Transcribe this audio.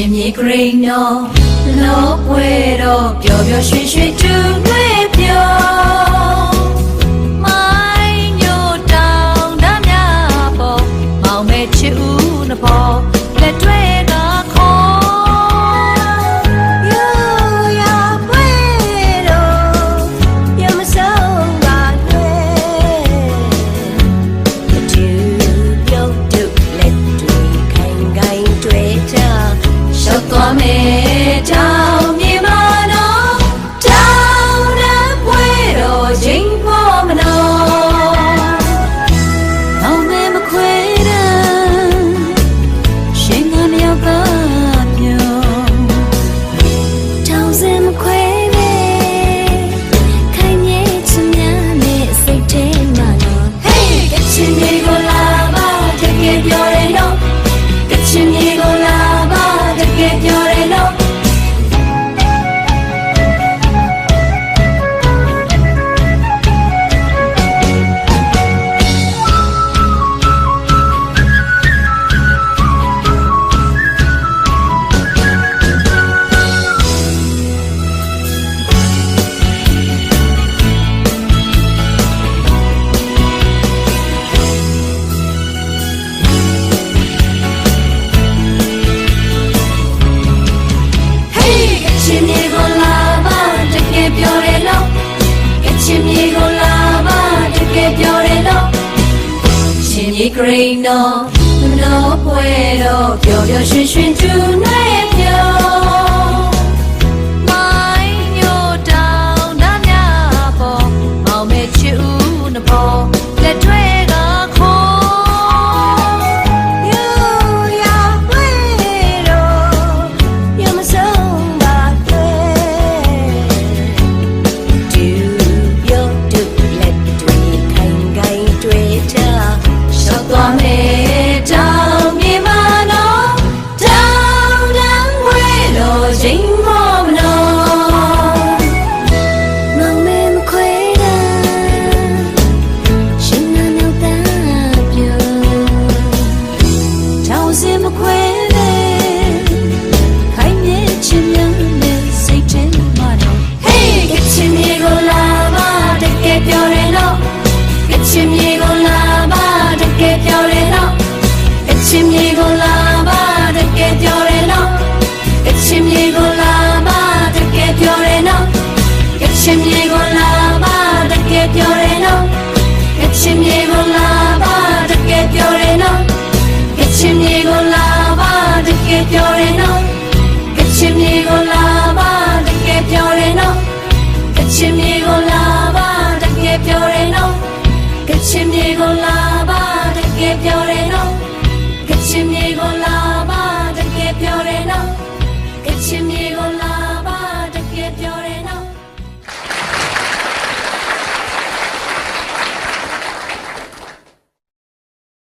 ရှင်မြေဂရိန်တော်လောပွဲတော်ပျော်ပျော်ရွှင်ရွှင်တူးတွေ့ ဂရိန်တော်မနောပွဲတော်ပျော်ပျော်ရွှင်ရွှင်သူနဲ့ပြော 多美。que